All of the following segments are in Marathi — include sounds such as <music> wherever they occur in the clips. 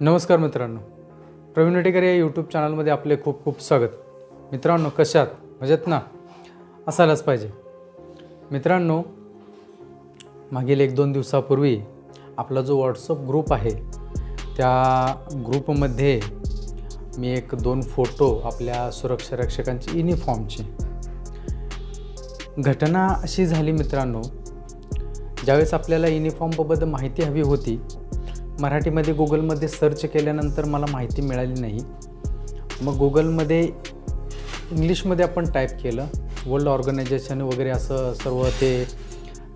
नमस्कार मित्रांनो. प्रवीण वटेकर या यूट्यूब चॅनलमध्ये आपले खूप खूप स्वागत. मित्रांनो कशात मजेत ना? असायलाच पाहिजे. मित्रांनो मागील एक दोन दिवसापूर्वी आपला जो व्हॉट्सअप ग्रुप आहे त्या ग्रुपमध्ये मी एक दोन फोटो आपल्या सुरक्षा रक्षकांची युनिफॉर्मचे घटना अशी झाली मित्रांनो ज्यावेळेस आपल्याला युनिफॉर्मबाबत माहिती हवी होती मराठीमध्ये गुगलमध्ये सर्च केल्यानंतर मला माहिती मिळाली नाही. मग गुगलमध्ये इंग्लिशमध्ये आपण टाईप केलं. वर्ल्ड ऑर्गनायझेशन वगैरे असं सर्व ते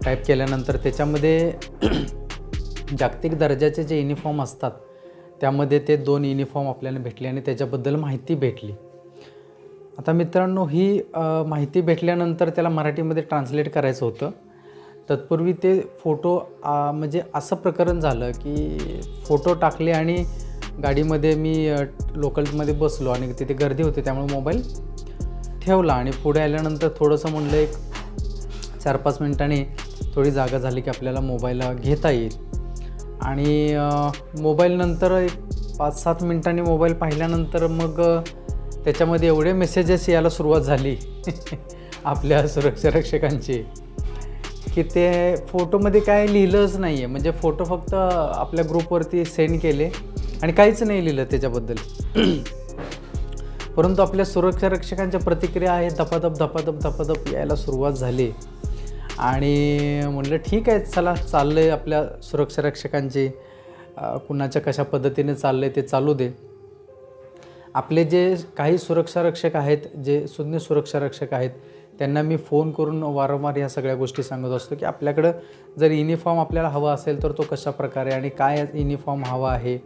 टाईप केल्यानंतर त्याच्यामध्ये <clears throat> जागतिक दर्जाचे जे युनिफॉर्म असतात त्यामध्ये ते दोन युनिफॉर्म आपल्याला भेटले आणि त्याच्याबद्दल माहिती भेटली. आता मित्रांनो ही माहिती भेटल्यानंतर त्याला मराठीमध्ये ट्रान्सलेट करायचं होतं. तत्पूर्वी ते फोटो म्हणजे असं प्रकरण झालं की फोटो टाकले आणि गाडीमध्ये मी लोकलमध्ये बसलो आणि तिथे गर्दी होती त्यामुळे मोबाईल ठेवला आणि पुढे आल्यानंतर थोडंसं म्हणलं एक चार पाच मिनिटांनी थोडी जागा झाली की आपल्याला मोबाईल घेता येईल. आणि मोबाईलनंतर एक पाच सात मिनिटांनी मोबाईल पाहिल्यानंतर मग त्याच्यामध्ये एवढे मेसेजेस यायला सुरुवात झाली <laughs> आपल्या सुरक्षा रक्षकांची. की ते फोटोमध्ये काय लिहिलंच नाही आहे म्हणजे फोटो फक्त आपल्या ग्रुपवरती सेंड केले आणि काहीच नाही लिहिलं त्याच्याबद्दल. परंतु आपल्या सुरक्षा रक्षकांच्या प्रतिक्रिया आहे धपाधप धपाधप धपाधप यायला सुरुवात झाली. आणि म्हणलं ठीक आहे चला चाललं आहे आपल्या सुरक्षा रक्षकांची. कुणाच्या कशा पद्धतीने चाललं आहे ते चालू दे. आपले जे काही सुरक्षा रक्षक आहेत जे शून्य सुरक्षा रक्षक आहेत त्यांना मी फोन करून वारंवार ह्या सगळ्या गोष्टी सांगत असतो की आपल्याकडं जर युनिफॉर्म आपल्याला हवा असेल तर तो कशा प्रकारे आणि काय युनिफॉर्म हवा आहे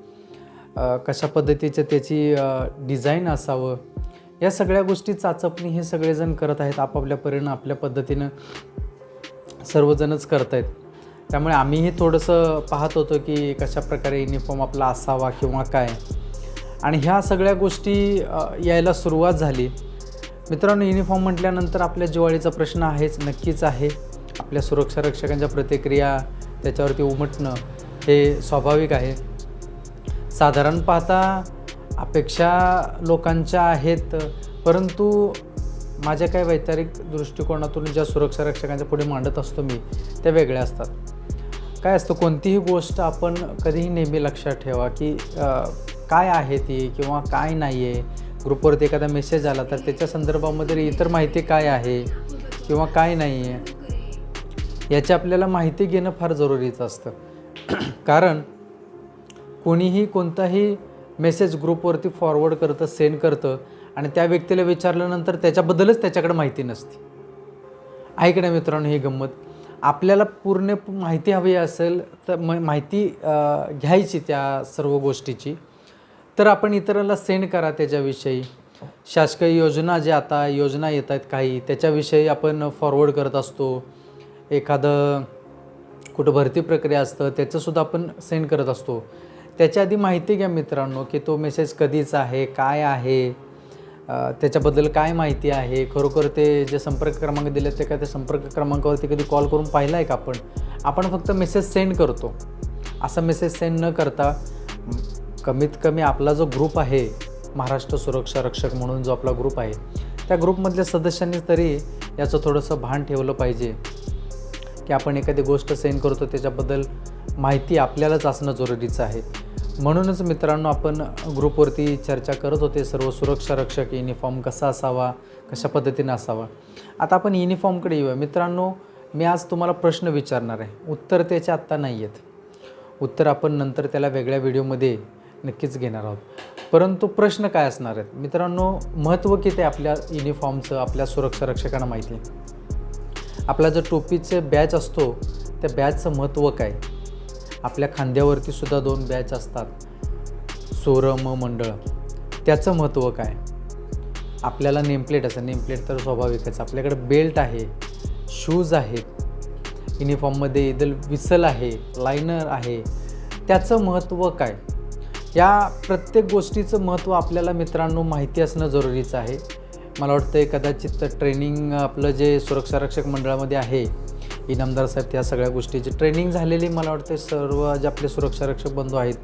कशा पद्धतीचं त्याची डिझाईन असावं या सगळ्या गोष्टी चाचपणी हे सगळेजण करत आहेत आपापल्या परीनं आपल्या पद्धतीनं सर्वजणच करत आहेत त्यामुळे आम्हीही थोडंसं पाहत होतो की कशा प्रकारे युनिफॉर्म आपला असावा किंवा काय. आणि ह्या सगळ्या गोष्टी यायला सुरुवात झाली. मित्रांनो युनिफॉर्म म्हटल्यानंतर आपल्या जिवाळीचा प्रश्न आहेच नक्कीच आहे. आपल्या सुरक्षा रक्षकांच्या प्रतिक्रिया त्याच्यावरती उमटणं हे स्वाभाविक आहे. साधारण पाहता अपेक्षा लोकांच्या आहेत परंतु माझ्या काही वैचारिक दृष्टिकोनातून ज्या सुरक्षा रक्षकांच्या पुढे मांडत असतो मी त्या वेगळ्या असतात. काय असतं कोणतीही गोष्ट आपण कधीही नेहमी लक्षात ठेवा की काय आहे ती किंवा काय नाही आहे ग्रुपवरती एखादा मेसेज आला तर त्याच्या संदर्भामध्ये इतर माहिती काय आहे किंवा काय नाही आहे याची आपल्याला माहिती घेणं फार जरुरीचं असतं. <clears throat> कारण कोणीही कोणताही मेसेज ग्रुपवरती फॉरवर्ड करतं सेंड करतं आणि त्या व्यक्तीला विचारल्यानंतर त्याच्याबद्दलच त्याच्याकडे माहिती नसते. आहे मित्रांनो ही गंमत? आपल्याला पूर्ण माहिती हवी असेल तर म माहिती घ्यायची त्या सर्व गोष्टीची. तर आपण इतरांना सेंड करा त्याच्याविषयी. शासकीय योजना ज्या आता योजना येत आहेत काही त्याच्याविषयी आपण फॉरवर्ड करत असतो. एखादं कुठं भरती प्रक्रिया असतं त्याचंसुद्धा आपण सेंड करत असतो. त्याच्या आधी माहिती घ्या मित्रांनो की तो मेसेज कधीचा आहे काय आहे त्याच्याबद्दल काय माहिती आहे? खरोखर ते जे संपर्क क्रमांक दिले ते काय त्या संपर्क क्रमांकावरती कधी कॉल करून पाहिला आहे का आपण? आपण फक्त मेसेज सेंड करतो. असा मेसेज सेंड न करता कमीत कमी आपला जो ग्रुप आहे महाराष्ट्र सुरक्षा रक्षक म्हणून जो आपला ग्रुप आहे त्या ग्रुपमधल्या सदस्यांनी तरी याचं थोडंसं भान ठेवलं पाहिजे. की आपण एखादी गोष्ट सेंड करतो त्याच्याबद्दल माहिती आपल्यालाच असणं जरुरीचं आहे. म्हणूनच मित्रांनो आपण ग्रुपवरती चर्चा करत होते सर्व सुरक्षा रक्षक युनिफॉर्म कसा असावा कशा पद्धतीने असावा. आता आपण युनिफॉर्मकडे येऊया. मित्रांनो मी आज तुम्हाला प्रश्न विचारणार आहे. उत्तर त्याचे आत्ता नाही आहेत उत्तर आपण नंतर त्याला वेगळ्या व्हिडिओमध्ये नक्कीच घेणार आहोत. परंतु प्रश्न काय असणार आहेत? मित्रांनो महत्त्व किती आहे आपल्या युनिफॉर्मचं आपल्या सुरक्षा रक्षकांना माहिती आहे? आपला जो टोपीचे बॅच असतो त्या बॅचचं महत्त्व काय? आपल्या खांद्यावरती सुद्धा दोन बॅच असतात. सोरम मंडळ. त्याचं महत्त्व काय? आपल्याला नेमप्लेट असं नेमप्लेट तर स्वाभाविकच. आपल्याकडे बेल्ट आहे शूज आहेत युनिफॉर्ममध्ये इदल विसल आहे लायनर आहे. त्याचं महत्त्व काय? या प्रत्येक गोष्टीचं महत्त्व आपल्याला मित्रांनो माहिती असणं जरुरीचं आहे. मला वाटतं कदाचित ट्रेनिंग आपलं जे सुरक्षा रक्षक मंडळामध्ये आहे इनामदार साहेब त्या सगळ्या गोष्टीची ट्रेनिंग झालेली मला वाटतं सर्व जे आपले सुरक्षा रक्षक बंधू आहेत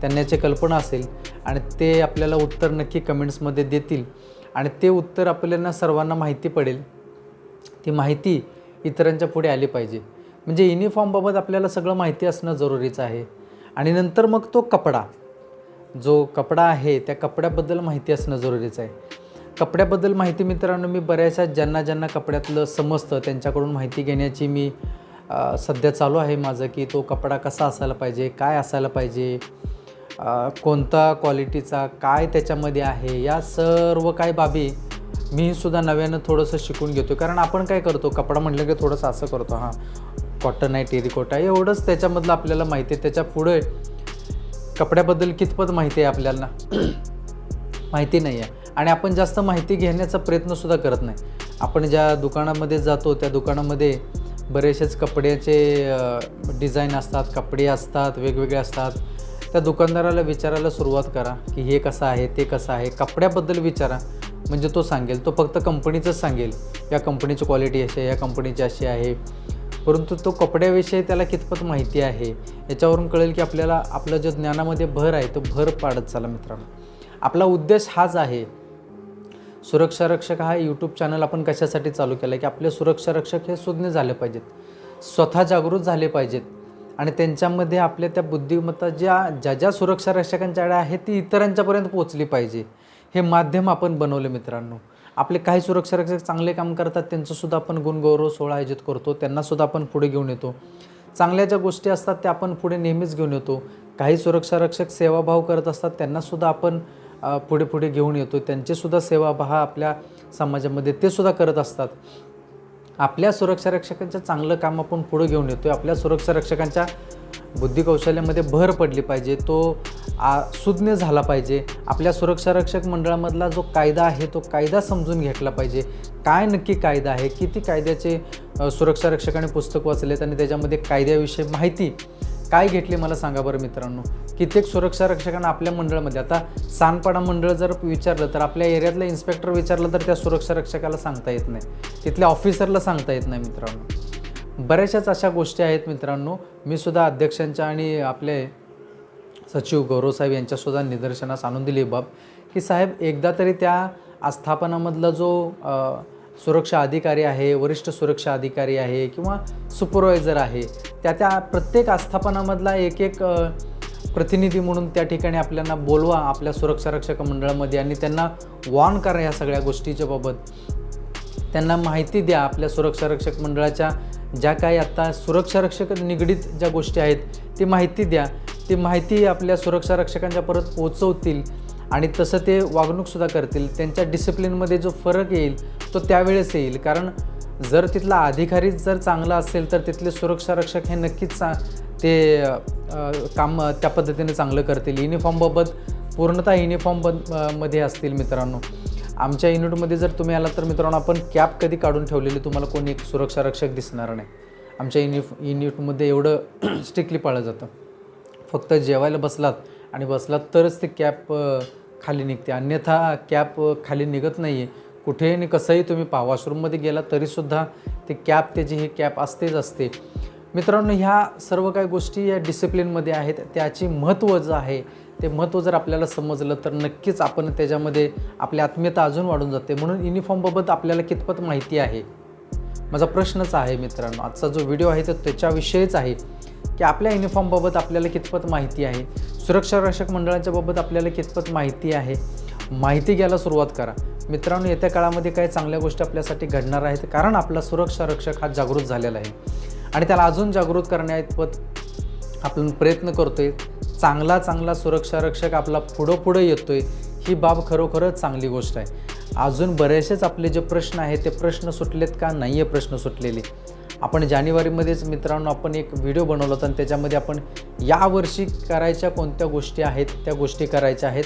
त्यांना याची कल्पना असेल आणि ते आपल्याला उत्तर नक्की कमेंट्समध्ये देतील आणि ते उत्तर आपल्याला सर्वांना माहिती पडेल. ती माहिती इतरांच्या पुढे आली पाहिजे. म्हणजे युनिफॉर्मबाबत आपल्याला सगळं माहिती असणं जरुरीचं आहे. आणि नंतर मग तो कपडा. जो कपडा आहे त्या कपड्याबद्दल माहिती असणं जरुरीचं आहे. कपड्याबद्दल माहिती मित्रांनो मी बऱ्याचशा ज्यांना ज्यांना कपड्यातलं समजतं त्यांच्याकडून माहिती घेण्याची मी सध्या चालू आहे माझं की तो कपडा कसा असायला पाहिजे काय असायला पाहिजे कोणता क्वालिटीचा काय त्याच्यामध्ये आहे या सर्व काय बाबी मी सुद्धा नव्यानं थोडंसं शिकून घेतो कारण आपण काय करतो कपडा म्हटलं की थोडंसं असं करतो हां. कॉटन आहे टेरिकोट आहे एवढंच त्याच्यामधलं आपल्याला माहिती आहे. त्याच्या पुढे कपड्याबद्दल कितपत माहिती आहे आपल्याला? <clears throat> माहिती नाही आहे. आणि आपण जास्त माहिती घेण्याचा प्रयत्नसुद्धा करत नाही. आपण ज्या दुकानामध्ये जातो त्या दुकानामध्ये बरेचसेच कपड्याचे डिझाईन असतात कपडे असतात वेगवेगळे असतात. त्या दुकानदाराला विचारायला सुरुवात करा की हे कसं आहे ते कसं आहे. कपड्याबद्दल विचारा. म्हणजे तो सांगेल. तो फक्त कंपनीचंच सांगेल. या कंपनीची क्वालिटी अशी आहे या कंपनीची अशी आहे. परंतु तो कपड्याविषयी त्याला कितपत माहिती आहे याच्यावरून कळेल की आपल्याला आपलं जो ज्ञानामध्ये भर आहे तो भर पाडत चाला मित्रांनो. आपला उद्देश हाच आहे सुरक्षा रक्षक हा यूट्यूब चॅनल आपण कशासाठी चालू केला की आपले सुरक्षा रक्षक हे सुज्ञ झाले पाहिजेत स्वतः जागृत झाले पाहिजेत आणि त्यांच्यामध्ये आपल्या त्या बुद्धिमत्ता ज्या ज्या ज्या सुरक्षा रक्षकांच्याकडे आहे ती इतरांच्यापर्यंत पोचली पाहिजे हे माध्यम आपण बनवले मित्रांनो. आपले काही सुरक्षा रक्षक चांगले काम करतात त्यांचंसुद्धा आपण गुणगौरव सोहळा आयोजित करतो त्यांनासुद्धा आपण पुढे घेऊन येतो. चांगल्या ज्या गोष्टी असतात त्या आपण पुढे नेहमीच घेऊन येतो. काही सुरक्षा रक्षक सेवाभाव करत असतात त्यांनासुद्धा आपण पुढे पुढे घेऊन येतो. त्यांचेसुद्धा सेवाभाव हा आपल्या समाजामध्ये ते सुद्धा करत असतात. आपल्या सुरक्षा रक्षकांचं चांगलं काम आपण पुढे घेऊन येतो आहे आपल्या सुरक्षा रक्षकांच्या बुद्धिकौशल्यामध्ये भर पडली पाहिजे तो आ, सुज्ञ झाला पाहिजे. आपल्या सुरक्षा रक्षक मंडळामधला जो कायदा आहे तो कायदा समजून घेतला पाहिजे. काय नक्की कायदा आहे? किती कायद्याचे सुरक्षा रक्षकाने पुस्तक वाचलेत आणि त्याच्यामध्ये कायद्याविषयी माहिती काय घेतली मला सांगा बरं मित्रांनो? कित्येक सुरक्षा रक्षकांना आपल्या मंडळामध्ये आता सानपाडा मंडळ जर विचारलं तर आपल्या एरियातला इन्स्पेक्टर विचारलं तर त्या सुरक्षा रक्षकाला सांगता येत नाही. तिथल्या ऑफिसरला सांगता येत नाही मित्रांनो. बऱ्याचशाच अशा गोष्टी आहेत मित्रांनो. मी सुद्धा अध्यक्षांच्या आणि आपले सचिव गौरवसाहेब यांच्यासुद्धा निदर्शनास आणून दिली बाब की साहेब एकदा तरी त्या आस्थापनामधला जो सुरक्षा अधिकारी आहे वरिष्ठ सुरक्षा अधिकारी आहे किंवा सुपरवायझर आहे त्या त्या प्रत्येक आस्थापनामधला एक एक प्रतिनिधी म्हणून त्या ठिकाणी आपल्याला बोलवा आपल्या सुरक्षा रक्षक मंडळामध्ये आणि त्यांना वॉर्न करा या सगळ्या गोष्टीच्या बाबत. त्यांना माहिती द्या आपल्या सुरक्षा रक्षक मंडळाच्या ज्या काही आत्ता सुरक्षा रक्षक निगडीत ज्या गोष्टी आहेत ती माहिती द्या. ती माहिती आपल्या सुरक्षा रक्षकांच्या परत पोचवतील आणि तसं ते वागणूकसुद्धा करतील. त्यांच्या डिसिप्लिनमध्ये जो फरक येईल तो त्यावेळेस येईल. कारण जर तिथला अधिकारीच जर चांगला असेल तर तिथले सुरक्षा रक्षक हे नक्कीच चा ते काम त्या पद्धतीने चांगलं करतील. युनिफॉर्मबाबत पूर्णतः युनिफॉर्म बदमध्ये असतील मित्रांनो. आमच्या युनिटमध्ये जर तुम्ही आलात तर मित्रांनो आपण कॅप कधी काढून ठेवलेली तुम्हाला कोणी एक सुरक्षा रक्षक दिसणार नाही. आमच्या युनिफ युनिटमध्ये एवढं <clears throat> स्ट्रिक्टली पाळलं जातं. फक्त जेवायला बसलात आणि बसलात तरच ते कॅप खाली निघते. अन्यथा कॅप खाली निघत नाही आहे कुठेही आणि कसंही तुम्ही पहा वॉशरूममध्ये गेला तरीसुद्धा ते कॅप त्याची ही कॅप असतेच असते. मित्रांनो ह्या सर्व काही गोष्टी या डिसिप्लिनमध्ये आहेत. त्याची महत्त्व जे आहे ते महत्त्व जर आपल्याला समजलं तर नक्कीच आपण त्याच्यामध्ये आपली आत्मीयता अजून वाढून जाते. म्हणून युनिफॉर्मबाबत आपल्याला कितपत माहिती आहे? माझा प्रश्नच आहे मित्रांनो. आजचा जो व्हिडिओ आहे तो त्याच्याविषयीच आहे की आपल्या युनिफॉर्मबाबत आपल्याला कितपत माहिती आहे? सुरक्षा रक्षक मंडळाच्या बाबत आपल्याला कितपत माहिती आहे? माहिती घ्यायला सुरुवात करा. मित्रांनो येत्या काळामध्ये काही चांगल्या गोष्टी आपल्यासाठी घडणार आहेत कारण आपला सुरक्षा रक्षक हा जागृत झालेला आहे. आणि त्याला अजून जागृत करण्याइतपत आपण प्रयत्न करतोय. चांगला चांगला सुरक्षा रक्षक आपला पुढं पुढं येतोय. ही बाब खरोखरच चांगली गोष्ट आहे. अजून बरेचसेच आपले जे प्रश्न आहेत ते प्रश्न सुटलेत का? नाही आहे प्रश्न सुटलेले. आपण जानेवारीमध्येच मित्रांनो आपण एक व्हिडिओ बनवला होता आणि त्याच्यामध्ये आपण यावर्षी करायच्या कोणत्या गोष्टी आहेत त्या गोष्टी करायच्या आहेत.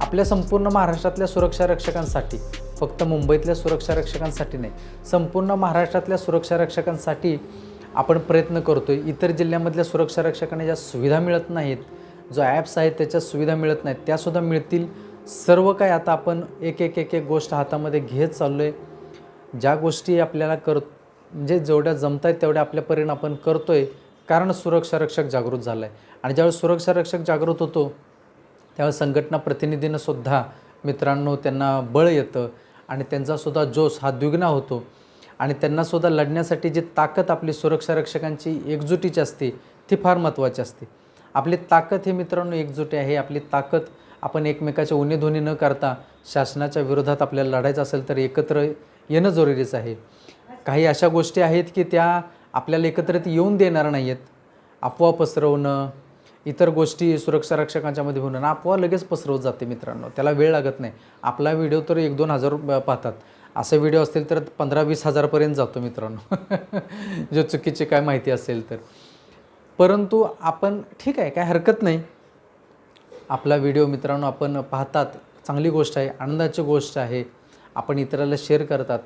आपल्या संपूर्ण महाराष्ट्रातल्या सुरक्षा रक्षकांसाठी फक्त मुंबईतल्या सुरक्षा रक्षकांसाठी नाही संपूर्ण महाराष्ट्रातल्या सुरक्षा रक्षकांसाठी आपण प्रयत्न करतो आहे इतर जिल्ह्यामधल्या सुरक्षा रक्षकांना ज्या सुविधा मिळत नाहीत जो ॲप्स आहेत त्याच्या सुविधा मिळत नाहीत त्यासुद्धा मिळतील. सर्व काय आता आपण एक एक एक एक गोष्ट हातामध्ये घेत चाललो आहे ज्या गोष्टी आपल्याला कर म्हणजे जेवढ्या जमत आहेत तेवढ्या आपल्या परीने आपण करतो आहे कारण सुरक्षा रक्षक जागृत झाला आहे आणि ज्यावेळेस सुरक्षा रक्षक जागृत होतो त्यावेळेस संघटना प्रतिनिधीनं सुद्धा मित्रांनो त्यांना बळ येतं आणि त्यांचासुद्धा जोश हा द्विग्ना होतो. आणि त्यांनासुद्धा लढण्यासाठी जी ताकद आपली सुरक्षा रक्षकांची एकजुटीची असते ती फार महत्त्वाची असते. आपली ताकद हे मित्रांनो एकजुटी आहे आपली ताकद आपण एकमेकाच्या उणेधुणी न करता शासनाच्या विरोधात आपल्याला लढायचं असेल तर एकत्र येणं जरुरीचं आहे. काही अशा गोष्टी आहेत की त्या आपल्याला एकत्रित येऊन देणार नाही आहेत अफवा पसरवणं इतर गोष्टी सुरक्षा रक्षकांच्यामध्ये होणं ना अफवा लगेच पसरवत जाते मित्रांनो. त्याला वेळ लागत नाही. आपला व्हिडिओ तर एक दोन हजार पाहतात. असे व्हिडिओ असतील तर पंधरा वीस हजारपर्यंत जातो मित्रांनो. <laughs> जो चुकीची काय माहिती असेल तर. परंतु आपण ठीक आहे काय हरकत नाही. आपला व्हिडिओ मित्रांनो आपण पाहतात. चांगली गोष्ट आहे आनंदाची गोष्ट आहे. आपण इतराला शेअर करतात.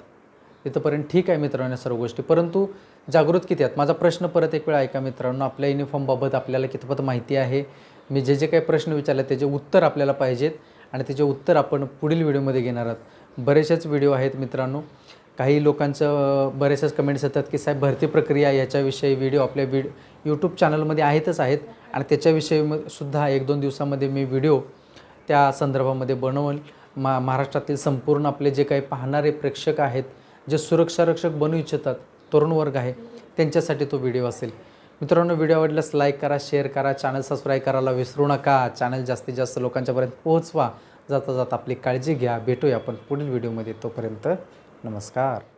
तिथंपर्यंत ठीक आहे मित्रांनो या सर्व गोष्टी. परंतु जागृत किती आहेत? माझा प्रश्न परत एक वेळ ऐका मित्रांनो. आपल्या युनिफॉर्मबाबत आपल्याला कितपत माहिती आहे? मी जे जे काही प्रश्न विचारले त्याचे उत्तर आपल्याला पाहिजेत आणि त्याचे उत्तर आपण पुढील व्हिडिओमध्ये घेणार आहोत. बरेचसेच व्हिडिओ आहेत मित्रांनो. काही लोकांचं बरेचसेच कमेंट्स येतात की साहेब भरती प्रक्रिया याच्याविषयी व्हिडिओ आपल्या व्हिडिओ यूट्यूब चॅनलमध्ये आहेतच आहेत. आणि त्याच्याविषयी म- सुद्धा एक दोन दिवसामध्ये मी व्हिडिओ त्या संदर्भामध्ये बनवल. मा महाराष्ट्रातील संपूर्ण आपले जे काही पाहणारे प्रेक्षक आहेत जे सुरक्षारक्षक बनू इच्छितात तरुण वर्ग आहे त्यांच्यासाठी तो व्हिडिओ असेल. मित्रांनो व्हिडिओ आवडल्यास लाईक करा शेअर करा चॅनल सबस्क्राईब करायला विसरू नका. चॅनल जास्तीत जास्त लोकांच्यापर्यंत पोहोचवा. जाता जाता आपली काळजी घ्या. भेटूया आपण पुढील व्हिडिओमध्ये तोपर्यंत नमस्कार.